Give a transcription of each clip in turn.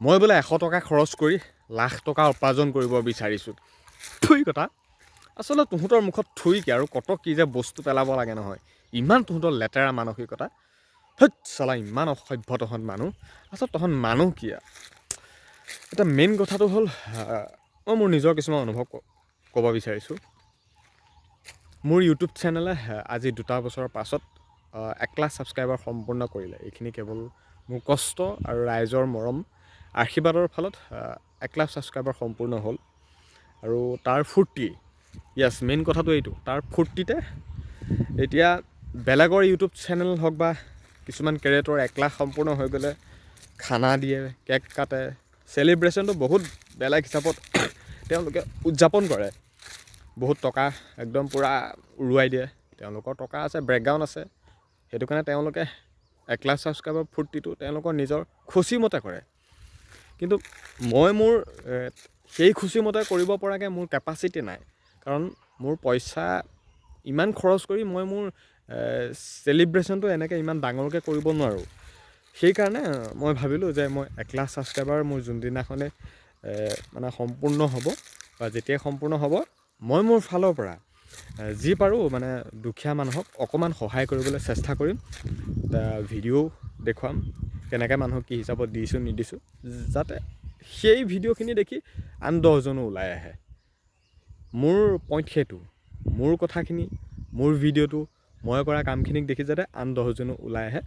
মই বোলে এশ টকা খৰচ কৰি লাখ টকা উপাৰ্জন কৰিব বিচাৰিছোঁ। থুই কথা। আচলতে তহঁতৰ মুখত থুই কি আৰু কত কি যে বস্তু পেলাব লাগে নহয়। ইমান তহঁতৰ লেতেৰা মানসিকতা। হেৎ চালা ইমান অসভ্য তহঁত মানুহ। আচলতে তহঁত মানুহ কি এতিয়া মেইন কথাটো হ'ল মই মোৰ নিজৰ কিছুমান অনুভৱ ক'ব বিচাৰিছোঁ। মোৰ ইউটিউব চেনেলে আজি দুটা বছৰৰ পাছত এক লাখ ছাবস্ক্ৰাইবাৰ সম্পূৰ্ণ কৰিলে। এইখিনি কেৱল মোৰ কষ্ট আৰু ৰাইজৰ মৰম। আশীৰ্বাদৰ ফলত এক লাখ ছাবস্ক্ৰাইবাৰ সম্পূৰ্ণ হ'ল। আৰু তাৰ ফূৰ্তি য়েছ মেইন কথাটো এইটো তাৰ ফূৰ্তিতে এতিয়া বেলেগৰ ইউটিউব চেনেল হওক বা কিছুমান কেৰেটৰ এক লাখ সম্পূৰ্ণ হৈ গ'লে খানা দিয়ে কেক কাটে চেলিব্ৰেশ্যনটো বহুত বেলেগ হিচাপত তেওঁলোকে উদযাপন কৰে। বহুত টকা একদম পূৰা উৰুৱাই দিয়ে। তেওঁলোকৰ টকা আছে বেকগ্ৰাউণ্ড আছে। সেইটো কাৰণে তেওঁলোকে এক লাখ ছাবস্ক্ৰাইবাৰ ফূৰ্তিটো তেওঁলোকৰ নিজৰ খুচিমতে কৰে। কিন্তু মই মোৰ সেই খুচিমতে কৰিব পৰাকৈ মোৰ কেপাচিটি নাই। কাৰণ মোৰ পইচা ইমান খৰচ কৰি মই মোৰ চেলিব্ৰেশ্যনটো এনেকৈ ইমান ডাঙৰকৈ কৰিব নোৱাৰোঁ। সেইকাৰণে মই ভাবিলোঁ যে মই এক লাখ ছাবস্ক্ৰাইবাৰ মোৰ যোনদিনাখনে মানে সম্পূৰ্ণ হ'ব বা যেতিয়াই সম্পূৰ্ণ হ'ব, মই মোৰ ফালৰ পৰা যি পাৰোঁ মানে দুখীয়া মানুহক অকণমান সহায় কৰিবলৈ চেষ্টা কৰিম। ভিডিঅ' দেখুৱাম কেনেকৈ মানুহক কি হিচাপত দিছোঁ নিদিছোঁ যাতে সেই ভিডিঅ'খিনি দেখি আন দহজনো ওলাই আহে। মোৰ পইণ্ট সেইটো মোৰ কথাখিনি মোৰ ভিডিঅ'টো মই কৰা কামখিনিক দেখি যাতে আন দহজনো ওলাই আহে।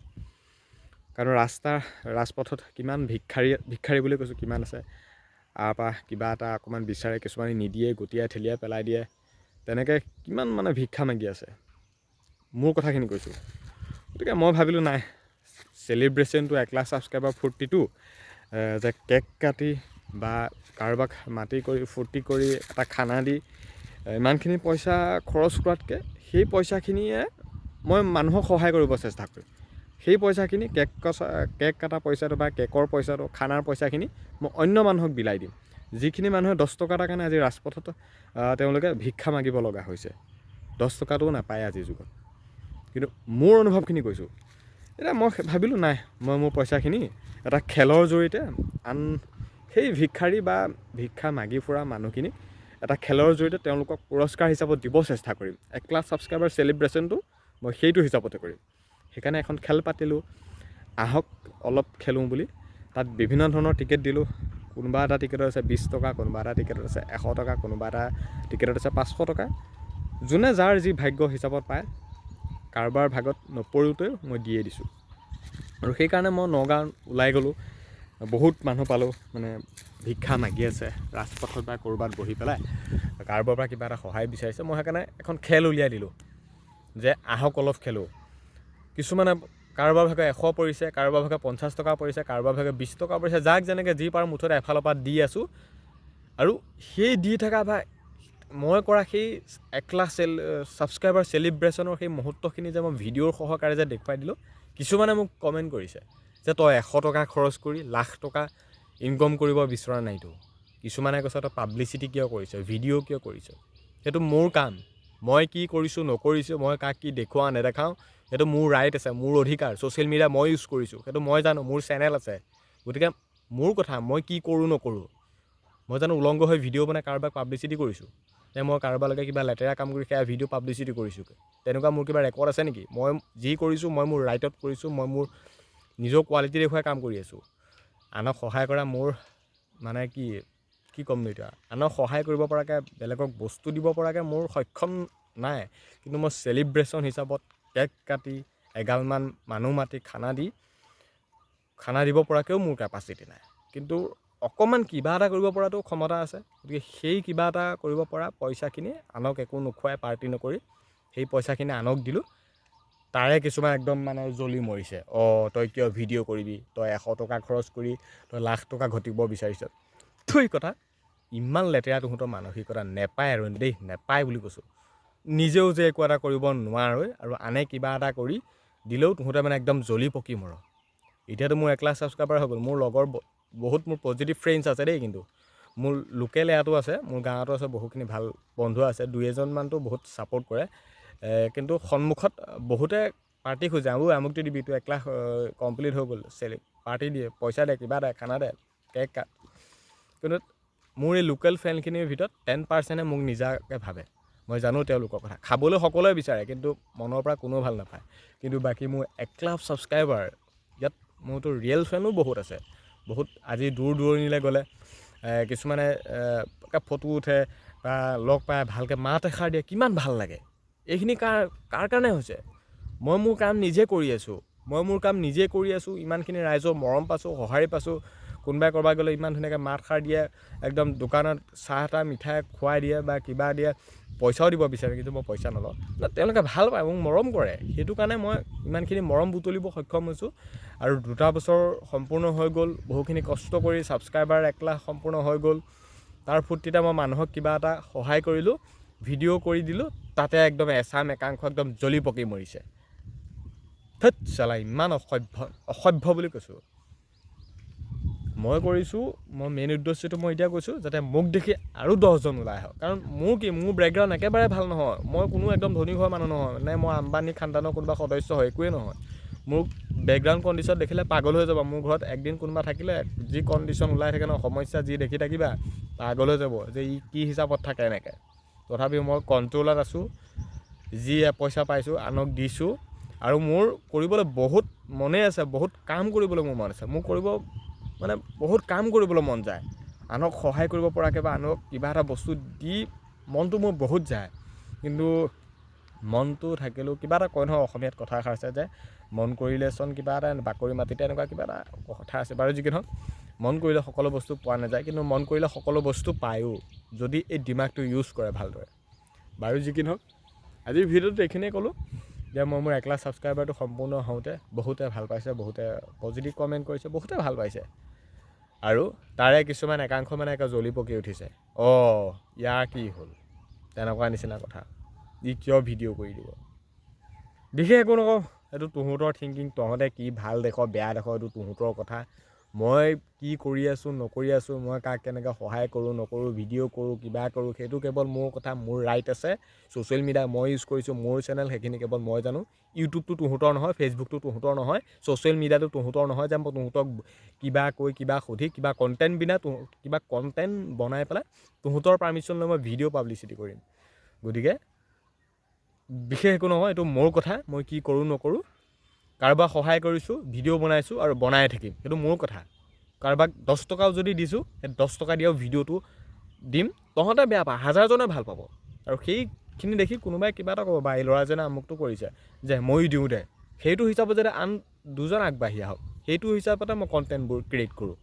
কাৰণ ৰাস্তা ৰাজপথত কিমান ভিক্ষাৰী ভিক্ষাৰী বুলি কৈছোঁ কিমান আছে তাৰপৰা কিবা এটা অকণমান বিচাৰে কিছুমানে নিদিয়ে গটিয়াই ঠেলিয়াই পেলাই দিয়ে। তেনেকৈ কিমান মানে ভিক্ষা মাগি আছে। মোৰ কথাখিনি কৈছোঁ। গতিকে মই ভাবিলোঁ নাই চেলিব্ৰেশ্যনটো এক লাখ ছাবস্ক্ৰাইবাৰ ফূৰ্তিটো যে কেক কাটি বা কাৰোবাক মাতি কৰি ফূৰ্তি কৰি এটা খানা দি ইমানখিনি পইচা খৰচ কৰাতকৈ সেই পইচাখিনিয়ে মই মানুহক সহায় কৰিব চেষ্টা কৰিম। সেই পইচাখিনি কেক কেক কটা পইচাটো বা কেকৰ পইচাটো খানাৰ পইচাখিনি মই অন্য মানুহক বিলাই দিম। যিখিনি মানুহে দহ টকা এটাৰ কাৰণে আজি ৰাজপথত তেওঁলোকে ভিক্ষা মাগিব লগা হৈছে। দহ টকাটোও নাপায় আজিৰ যুগত। কিন্তু মোৰ অনুভৱখিনি কৈছোঁ। এতিয়া মই ভাবিলোঁ, নাই, মই মোৰ পইচাখিনি এটা খেলৰ জৰিয়তে আন সেই ভিক্ষাৰী বা ভিক্ষা মাগি ফুৰা মানুহখিনি এটা খেলৰ জৰিয়তে তেওঁলোকক পুৰস্কাৰ হিচাপত দিব চেষ্টা কৰিম। এক লাখ ছাবস্ক্ৰাইবাৰ চেলিব্ৰেশ্যনটো মই সেইটো হিচাপতে কৰিম। সেইকাৰণে এখন খেল পাতিলোঁ। আহক, অলপ খেলোঁ বুলি। তাত বিভিন্ন ধৰণৰ টিকেট দিলোঁ। কোনোবা এটা টিকেটত আছে বিছ টকা কোনোবা এটা টিকেটত আছে এশ টকা কোনোবা এটা টিকেটত আছে পাঁচশ টকা। যোনে যাৰ যি ভাগ্য হিচাপত পায় কাৰোবাৰ ভাগত নপৰোঁতেও মই দিয়ে দিছোঁ। আৰু সেইকাৰণে মই নগাঁও ওলাই গ'লোঁ। বহুত মানুহ পালোঁ মানে ভিক্ষা মাগি আছে ৰাজপথত বা ক'ৰবাত বহি পেলাই। কাৰোবাৰ পৰা কিবা এটা সহায় বিচাৰিছে মই সেইকাৰণে এখন খেল উলিয়াই দিলোঁ যে আহক অলপ খেলোঁ। কিছুমানে কাৰোবাৰ ভাগে এশ পৰিছে কাৰোবাৰ ভাগে পঞ্চাছ টকা পৰিছে কাৰোবাৰ ভাগে বিছ টকা পৰিছে যাক যেনেকৈ যি পাৰোঁ মুঠতে এফালৰ পৰা দি আছোঁ। আৰু সেই দি থকা বা মই কৰা সেই এক লাখ চেল ছাবস্ক্ৰাইবাৰ চেলিব্ৰেশ্যনৰ সেই মুহূৰ্তখিনি যে মই ভিডিঅ'ৰ সহকাৰে যে দেখুৱাই দিলোঁ কিছুমানে মোক কমেণ্ট কৰিছে যে তই এশ টকা খৰচ কৰি লাখ টকা ইনকম কৰিব বিচৰা নাইতো। কিছুমানে কৈছে তই পাব্লিচিটি কিয় কৰিছ? ভিডিঅ' কিয় কৰিছ? সেইটো মোৰ কাম। মই কি কৰিছোঁ নকৰিছোঁ মই কাক কি দেখুৱাওঁ নেদেখাওঁ সেইটো মোৰ ৰাইট আছে মোৰ অধিকাৰ ছ'চিয়েল মিডিয়া মই ইউজ কৰিছোঁ সেইটো মই জানো মোৰ চেনেল আছে। গতিকে মোৰ কথা মই কি কৰোঁ নকৰোঁ মই জানো উলংগ হৈ ভিডিঅ' বনাই কাৰোবাক পাব্লিচিটি কৰিছোঁ নে মই কাৰোবালৈকে কিবা লেতেৰা কাম কৰি সেয়া ভিডিঅ' পাব্লিচিটি কৰিছোঁ তেনেকুৱা মোৰ কিবা ৰেকৰ্ড আছে নেকি? মই যি কৰিছোঁ মই মোৰ ৰাইটত কৰিছোঁ মই মোৰ নিজৰ কোৱালিটি দেখুৱাই কাম কৰি আছোঁ। আনক সহায় কৰা মোৰ মানে কি কি ক'মনো এতিয়া? আনক সহায় কৰিব পৰাকৈ বেলেগক বস্তু দিব পৰাকৈ মোৰ সক্ষম নাই। কিন্তু মই চেলিব্ৰেশ্যন হিচাপত কেক কাটি এগালমান মানুহ মাতি খানা দি খানা দিব পৰাকৈও মোৰ কেপাচিটি নাই। কিন্তু অকণমান কিবা এটা কৰিব পৰাটো ক্ষমতা আছে। গতিকে সেই কিবা এটা কৰিব পৰা পইচাখিনি আনক একো নোখোৱাই পাৰ্টি নকৰি সেই পইচাখিনি আনক দিলোঁ। তাৰে কিছুমান একদম মানে জ্বলি মৰিছে। অঁ তই কিয় ভিডিঅ' কৰিবি? তই এশ টকা খৰচ কৰি তই লাখ টকা ঘটিব বিচাৰিছ। কথা ইমান লেতেৰা তহঁতৰ মানসিকতা নেপায় আৰু দেই নেপায় বুলি কৈছোঁ। নিজেও যে একো এটা কৰিব নোৱাৰই আৰু আনে কিবা এটা কৰি দিলেও তহঁতে মানে একদম জ্বলি পকি মৰ। এতিয়াতো মোৰ এক লাখ ছাবস্ক্ৰাইবাৰ হৈ গ'ল মোৰ লগৰ বহুত মোৰ পজিটিভ ফ্ৰেণ্ডছ আছে দেই কিন্তু। মোৰ লোকেল ইয়াতো আছে মোৰ গাঁৱতো আছে বহুখিনি ভাল বন্ধু আছে দুই এজনমানতো বহুত ছাপৰ্ট কৰে। কিন্তু সন্মুখত বহুতে পাৰ্টি খোজে আৰু আমুকটো দিবি তোৰ এক লাখ কমপ্লিট হৈ গ'ল। চেলি পাৰ্টি দিয়ে পইচা দে কিবা দে খানা দে কেক কাট। কিন্তু মোৰ এই লোকেল ফ্ৰেণ্ডখিনিৰ ভিতৰত টেন পাৰ্চেণ্টে মোক নিজাকে ভাবে। মই জানো তেওঁলোকৰ কথা। খাবলৈ সকলোৱে বিচাৰে কিন্তু মনৰ পৰা কোনেও ভাল নাপায়। কিন্তু বাকী মোৰ এক লাখ ছাবস্ক্ৰাইবাৰ ইয়াত মোৰতো ৰিয়েল ফেনো বহুত আছে। বহুত আজি দূৰ দূৰণিলৈ গ'লে কিছুমানে ফটো উঠে বা লগ পায় ভালকৈ মাত এষাৰ দিয়ে কিমান ভাল লাগে। এইখিনি কাৰ কাৰ কাৰণে হৈছে? মই মোৰ কাম নিজে কৰি আছোঁ। মই মোৰ কাম নিজে কৰি আছোঁ ইমানখিনি ৰাইজৰ মৰম পাইছোঁ সঁহাৰি পাইছোঁ কোনোবাই ক'ৰবাত গ'লে ইমান ধুনীয়াকৈ মাত সাৰ দিয়ে একদম দোকানত চাহ তাহ মিঠাই খুৱাই দিয়ে বা কিবা দিয়ে পইচাও দিব বিচাৰে কিন্তু মই পইচা নলওঁ। তেওঁলোকে ভাল পায় মোক মৰম কৰে। সেইটো কাৰণে মই ইমানখিনি মৰম বুটলিব সক্ষম হৈছোঁ। আৰু দুটা বছৰ সম্পূৰ্ণ হৈ গ'ল বহুখিনি কষ্ট কৰি ছাবস্ক্ৰাইবাৰ এক লাখ সম্পূৰ্ণ হৈ গ'ল। তাৰ ফূৰ্তিতে মই মানুহক কিবা এটা সহায় কৰিলোঁ ভিডিঅ' কৰি দিলোঁ তাতে একদম এচাম একাংশ একদম জ্বলি পকি মৰিছে। ধেৎ চালা ইমান অসভ্য অসভ্য বুলি কৈছোঁ। মই কৰিছোঁ মই মেইন উদ্দেশ্যটো মই এতিয়া কৈছোঁ যাতে মোক দেখি আৰু দহজন ওলাই আহক। কাৰণ মোৰ কি মোৰ বেকগ্ৰাউণ্ড একেবাৰে ভাল নহয়। মই কোনো একদম ধনী হোৱা মানুহ নহয়। নে মই আম্বানী খানদানৰ কোনোবা সদস্য হয় একোৱেই নহয়। মোৰ বেকগ্ৰাউণ্ড কণ্ডিশ্যন দেখিলে পাগল হৈ যাব। মোৰ ঘৰত একদিন কোনোবা থাকিলে যি কণ্ডিশ্যন ওলাই থাকে ন সমস্যা যি দেখি থাকিবা পাগল হৈ যাব যে ই কি হিচাপত থাকে এনেকৈ। তথাপিও মই কণ্ট্ৰলত আছোঁ যি পইচা পাইছোঁ আনক দিছোঁ। আৰু মোৰ কৰিবলৈ বহুত মনেই আছে বহুত কাম কৰিবলৈ মোৰ মন আছে। মোৰ কৰিব মানে বহুত কাম কৰিবলৈ মন যায়। আনক সহায় কৰিব পৰাকৈ বা আনক কিবা এটা বস্তু দি মনটো মোৰ বহুত যায়। কিন্তু মনটো থাকিলেও কিবা এটা কয় নহয় অসমীয়াত কথা এষাৰ আছে যে, মন কৰিলেচোন কিবা এটা, বাকৰি মাটিতে এনেকুৱা কিবা এটা কথা আছে। বাৰু যি কি নহওক, মন কৰিলে সকলো বস্তু পোৱা নাযায়, কিন্তু মন কৰিলে সকলো বস্তু পায়ো, যদি এই দিমাগটো ইউজ কৰে ভালদৰে। বাৰু যি কি নহওক, আজিৰ ভিডিঅ'টোত এইখিনিয়ে ক'লোঁ। যে মই মোৰ এক লাখ ছাবস্ক্ৰাইবাৰটো সম্পূৰ্ণ হওঁতে বহুতে ভালো পাইছে, বহুতে পজিটিভ কমেণ্ট কৰিছে, বহুতে ভালো পাইছে। আৰু তাৰে কিছুমান একাংশ মানে একে জ্বলি পকি উঠিছে। অঁ ইয়াৰ কি হ'ল? তেনেকুৱা নিচিনা কথা। ই কিয় ভিডিঅ' কৰি দিব? বিশেষ একো নকওঁ এইটো তহঁতৰ থিংকিং তহঁতে কি ভাল দেখ বেয়া দেখ এইটো তহঁতৰ কথা। মই কি কৰি আছোঁ নকৰি আছোঁ মই কাক কেনেকৈ সহায় কৰোঁ নকৰোঁ ভিডিঅ' কৰোঁ কিবা কৰোঁ সেইটো কেৱল মোৰ কথা মোৰ ৰাইট আছে। ছ'চিয়েল মিডিয়া মই ইউজ কৰিছোঁ মোৰ চেনেল সেইখিনি কেৱল মই জানো। ইউটিউবটো তহঁতৰ নহয় ফেচবুকটো তহঁতৰ নহয় ছ'চিয়েল মিডিয়াটো তহঁতৰ নহয় যে মই তহঁতক কিবা কৈ কিবা সুধি কিবা কণ্টেণ্ট বিনা তহ- কিবা কণ্টেণ্ট বনাই পেলাই তহঁতৰ পাৰ্মিশ্যন লৈ মই ভিডিঅ' পাব্লিচিটি কৰিম। গতিকে বিশেষ একো নহয় এইটো মোৰ কথা মই কি কৰোঁ নকৰোঁ। কাৰোবাক সহায় কৰিছোঁ, ভিডিঅ' বনাইছোঁ আৰু বনাই থাকিম। সেইটো মোৰ কথা। কাৰোবাক দহ টকাও যদি দিছোঁ, সেই দহ টকা দিয়াও ভিডিঅ'টো দিম, তহঁতে বেয়া পা হাজাৰজনে ভালো পাব। আৰু সেইখিনি দেখি কোনোবাই কিবা এটা ক'ব বা এই ল'ৰাজনে আমুকটো কৰিছে, যে ময়ো দিওঁ দে। সেইটো হিচাপত যাতে আন দুজন আগবাঢ়ি আহক, সেইটো হিচাপতে মই কণ্টেণ্টবোৰ ক্ৰিয়েট কৰোঁ।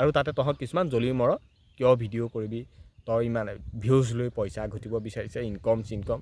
আৰু তাতে তহঁত কিছুমান জ্বলি মৰ, কিয় ভিডিঅ' কৰিবি, তই ইমান ভিউজ লৈ পইচা ঘটিব বিচাৰিছে ইনকম চিনকম